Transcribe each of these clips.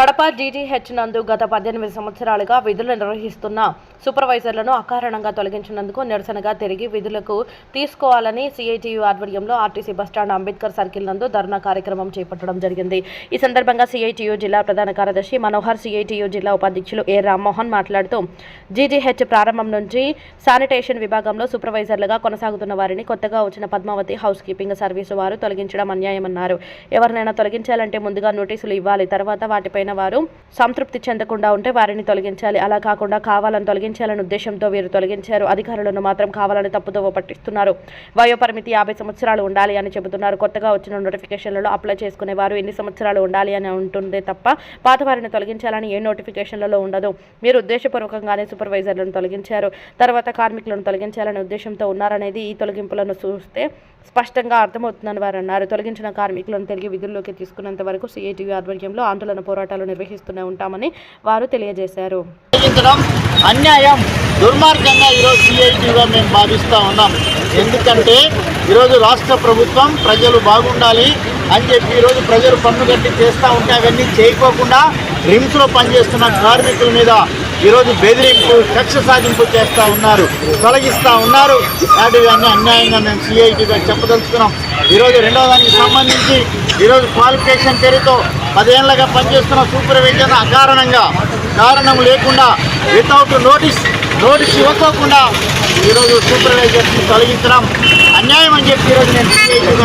Kadapa GGH నందు గత పద్దెనిమిది సంవత్సరాలుగా విధులు నిర్వహిస్తున్న సూపర్వైజర్లను అకారణంగా తొలగించినందుకు నిరసనగా తిరిగి విధులకు తీసుకోవాలని సిఐటియు ఆధ్వర్యంలో ఆర్టీసీ బస్టాండ్ అంబేద్కర్ సర్కిల్ నందు ధర్నా కార్యక్రమం చేపట్టడం జరిగింది. ఈ సందర్భంగా సిఐటియు జిల్లా ప్రధాన కార్యదర్శి మనోహర్ సిఐటియు జిల్లా ఉపాధ్యక్షులు ఏ రామ్మోహన్ మాట్లాడుతూ జీజీహెచ్ ప్రారంభం నుంచి శానిటేషన్ విభాగంలో సూపర్వైజర్లుగా కొనసాగుతున్న వారిని కొత్తగా వచ్చిన పద్మావతి హౌస్ కీపింగ్ సర్వీసు వారు తొలగించడం అన్యాయమన్నారు. ఎవరినైనా తొలగించాలంటే ముందుగా నోటీసులు ఇవ్వాలి తర్వాత వాటిపైన వారు సంతృప్తి చెందకుండా ఉంటే వారిని తొలగించాలి. అలా కాకుండా కావాలని తొలగించాలనే ఉద్దేశంతో వీరు తొలగించారు. అధికారులను మాత్రం కావాలని తప్పుదోవ పట్టిస్తున్నారు. వయోపరిమితి యాభై సంవత్సరాలు ఉండాలి అని చెబుతున్నారు. కొత్తగా వచ్చిన నోటిఫికేషన్లలో అప్లై చేసుకునే వారు ఎన్ని సంవత్సరాలు ఉండాలి అని ఉంటుందే తప్ప పాత వారిని తొలగించాలని ఏ నోటిఫికేషన్లలో ఉండదు. మీరు ఉద్దేశపూర్వకంగానే సూపర్వైజర్లను తొలగించారు. తర్వాత కార్మికులను తొలగించాలనే ఉద్దేశంతో ఉన్నారనేది ఈ తొలగింపులను చూస్తే స్పష్టంగా అర్థమవుతుందని వారు అన్నారు. తొలగించిన కార్మికులను తిరిగి విధుల్లోకి తీసుకున్నంత వరకు సిఐటివి ఆధ్వర్యంలో ఆందోళన పోరాటం పోరాటాలు నిర్వహిస్తూనే ఉంటామని వారు తెలియజేశారు. అన్యాయం. దుర్మార్గంగా ఈరోజు సిఐటీగా మేము భావిస్తూ ఉన్నాం. ఎందుకంటే ఈరోజు రాష్ట్ర ప్రభుత్వం ప్రజలు బాగుండాలి అని చెప్పి ఈరోజు ప్రజలు పన్ను గట్టి చేస్తూ ఉంటే అవన్నీ చేయకోకుండా రిమ్స్లో పనిచేస్తున్న కార్మికుల మీద ఈరోజు బెదిరింపు కక్ష సాధింపు చేస్తూ ఉన్నారు తొలగిస్తూ ఉన్నారు. వాటివన్నీ అన్యాయంగా మేము సిఐటీగా చెప్పదలుచుకున్నాం. ఈరోజు రెండవ దానికి సంబంధించి ఈరోజు క్వాలిఫికేషన్ పేరుతో పదేళ్ళుగా పనిచేస్తున్న సూపర్వైజర్ అకారణంగా కారణం లేకుండా వితౌట్ నోటీస్ నోటీస్ ఇవ్వకోకుండా ఈరోజు సూపర్వైజర్స్ని తొలగించడం అన్యాయం అని చెప్పి ఈరోజు నేను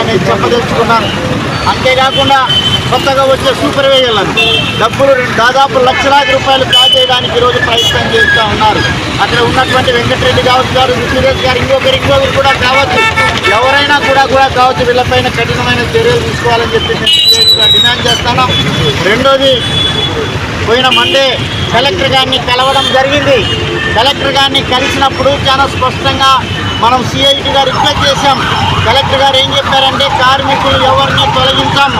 నేను చెప్పదలుచుకున్నాను అంతేకాకుండా కొత్తగా వచ్చే సూపర్వైజర్లను డబ్బులు దాదాపు లక్షలాది రూపాయలు కాజేయడానికి ఈరోజు ప్రయత్నం చేస్తూ ఉన్నారు. అక్కడ ఉన్నటువంటి వెంకటరెడ్డి కావచ్చు గారు సురేష్ గారు ఇంకొకరు ఇంకొకరు కూడా కావచ్చు. ఎవరైనా కూడా కూడా కావచ్చు వీళ్ళపైన కఠినమైన చర్యలు తీసుకోవాలని చెప్పి నేను డిమాండ్ చేస్తాను. రెండోది పోయిన మండే కలెక్టర్ గారిని కలవడం జరిగింది. కలెక్టర్ గారిని కలిసినప్పుడు చాలా స్పష్టంగా మనం సిఐటి గారు రిక్వెస్ట్ చేశాం. కలెక్టర్ గారు ఏం చెప్పారంటే కార్మికులు ఎవరిని తొలగించాం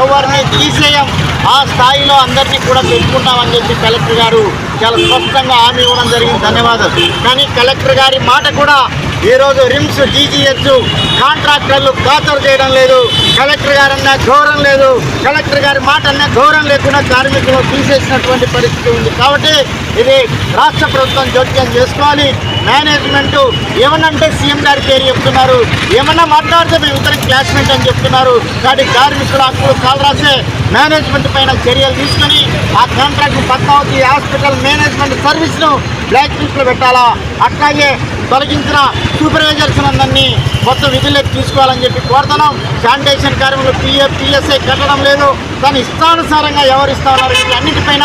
ఎవరిని తీసేయం ఆ స్థాయిలో అందరినీ కూడా పెట్టుకుంటామని చెప్పి కలెక్టర్ గారు చాలా స్పష్టంగా హామీ ఇవ్వడం జరిగింది. ధన్యవాదాలు. కానీ కలెక్టర్ గారి మాట కూడా ఈరోజు రిమ్స్ డీజీహెచ్ కాంట్రాక్టర్లు ఖాతరు చేయడం లేదు. కలెక్టర్ గారు అన్న గౌరవం లేదు. కలెక్టర్ గారి మాట అన్న గౌరవం లేకుండా కార్మికులు తీసేసినటువంటి పరిస్థితి ఉంది. కాబట్టి ఇది రాష్ట్ర ప్రభుత్వం జోక్యం చేసుకోవాలి. మేనేజ్మెంట్ ఏమనంటే సీఎం గారి పేరు చెప్తున్నారు. ఏమన్నా మాట్లాడితే మేము ఇతర క్లాస్మేట్ అని చెప్తున్నారు. కాబట్టి కార్మికుల హక్కులు కాలరాసే మేనేజ్మెంట్ పైన చర్యలు తీసుకొని ఆ కాంట్రాక్ట్ పద్మావతి హాస్పిటల్ మేనేజ్మెంట్ సర్వీస్ను బ్లాక్ లిస్ట్లో పెట్టాలా? అట్లాగే తొలగించిన సూపర్వైజర్స్ అందరినీ మొత్తం విధుల్లోకి తీసుకోవాలని చెప్పి కోరుతున్నాం. శానిటేషన్ కార్యక్రమంలో పిఎఫ్ పిఎస్ఐ కట్టడం లేదు. దాని ఇష్టానుసారంగా వ్యవహరిస్తా ఉన్నారు వీటన్నిటిపైన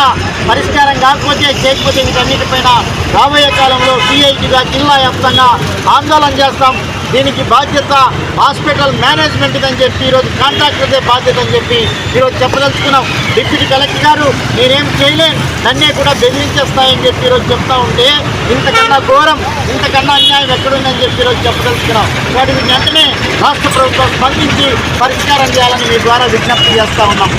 పరిష్కారం కాకపోతే చేయకపోతే వీటన్నిటిపైన రాబోయే కాలంలో పిఐటిగా జిల్లా వ్యాప్తంగా ఆందోళన చేస్తాం. దీనికి బాధ్యత హాస్పిటల్ మేనేజ్మెంట్ అని చెప్పి ఈరోజు కాంట్రాక్టర్దే బాధ్యత అని చెప్పి ఈరోజు చెప్పదలుచుకున్నాం. డిప్యూటీ కలెక్టర్ గారు నేనేం చేయలేను. నన్నే కూడా బెదిరించేస్తాయని చెప్పి ఈరోజు చెప్తా ఉంటే ఇంతకన్నా ఘోరం ఇంతకన్నా అన్యాయం ఎక్కడుందని చెప్పి ఈరోజు చెప్పదలుచుకున్నాం. వాటిని వెంటనే రాష్ట్ర ప్రభుత్వం స్పందించి పరిష్కారం చేయాలని మీ ద్వారా విజ్ఞప్తి చేస్తా ఉన్నాం.